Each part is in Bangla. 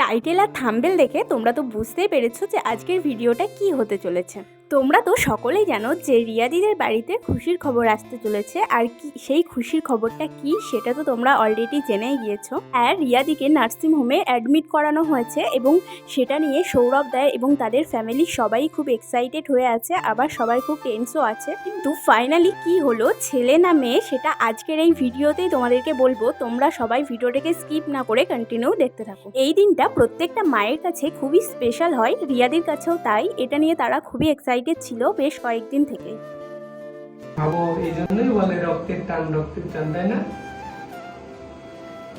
টাইটেল আর থাম্বেল দেখে তোমরা তো বুঝতেই পেরেছ যে আজকের ভিডিওটা কি হতে চলেছে। তোমরা তো সকলেই জানো যে রিয়াদিদের বাড়িতে খুশির খবর আসতে চলেছে, আর কি, সেই খুশির খবরটা কি সেটা তো তোমরা অলরেডি জেনেই গিয়েছো। আর রিয়াদিকে নার্সিং হোমে অ্যাডমিট করানো হয়েছে এবং সেটা নিয়ে সৌরভ দেয় এবং তাদের ফ্যামিলির সবাই খুব এক্সাইটেড হয়ে আছে, আবার সবাই খুব টেন্সও আছে। কিন্তু ফাইনালি কি হলো, ছেলে না মেয়ে, সেটা আজকের এই ভিডিওতেই তোমাদেরকে বলব। তোমরা সবাই ভিডিওটাকে স্কিপ না করে কন্টিনিউ দেখতে থাকো। এই দিনটা প্রত্যেকটা মায়ের কাছে খুবই স্পেশাল হয়, রিয়াদির কাছেও তাই। এটা নিয়ে তারা খুবই এক্সাইটেড ছিল বেশ কয়েকদিন থেকে। ভাবো এই জন্যই বলে রক্তের টান রক্তের টান তাই না?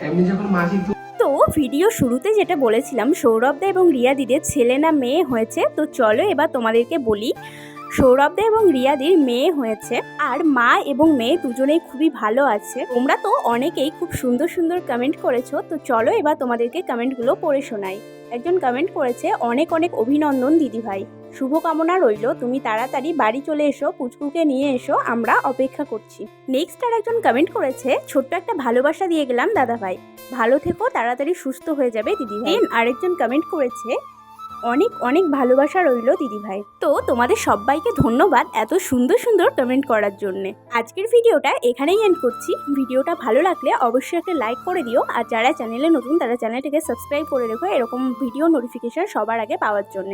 এমনি যখন মাসিক তো ভিডিও শুরুতে যেটা বলেছিলাম সৌরভদা এবং রিয়াদিদের ছেলে না মেয়ে হয়েছে তো চলো এবার তোমাদেরকে বলি সৌরভদা এবং রিয়াদির মেয়ে হয়েছে আর মা এবং মেয়ে দুজনেই খুবই ভালো আছে। তোমরা তো অনেকেই খুব সুন্দর সুন্দর কমেন্ট করেছ তো চলো এবার তোমাদেরকে কমেন্টগুলো পড়ে শোনাই। একজন কমেন্ট করেছে অনেক অনেক অভিনন্দন দিদিভাই। শুভকামনা রইল, তুমি তাড়াতাড়ি বাড়ি চলে এসো, পুচকুকে নিয়ে এসো, আমরা অপেক্ষা করছি। নেক্সট আর একজন কমেন্ট করেছে, ছোট্ট একটা ভালোবাসা দিয়ে গেলাম, দাদাভাই। ভালো থেকো, তাড়াতাড়ি সুস্থ হয়ে যাবে, দিদিভাই। দেন আরেকজন কমেন্ট করেছে, অনেক অনেক ভালোবাসা রইল, দিদিভাই। তো তোমাদের সবাইকে ধন্যবাদ এত সুন্দর সুন্দর কমেন্ট করার জন্য। আজকের ভিডিওটা এখানেই এন্ড করছি। ভিডিওটা ভালো লাগলে অবশ্যই একটা লাইক করে দিও। আর যারা চ্যানেলে নতুন, তারা চ্যানেলটাকে সাবস্ক্রাইব করে রেখো, এরকম ভিডিও নোটিফিকেশন সবার আগে পাওয়ার জন্য।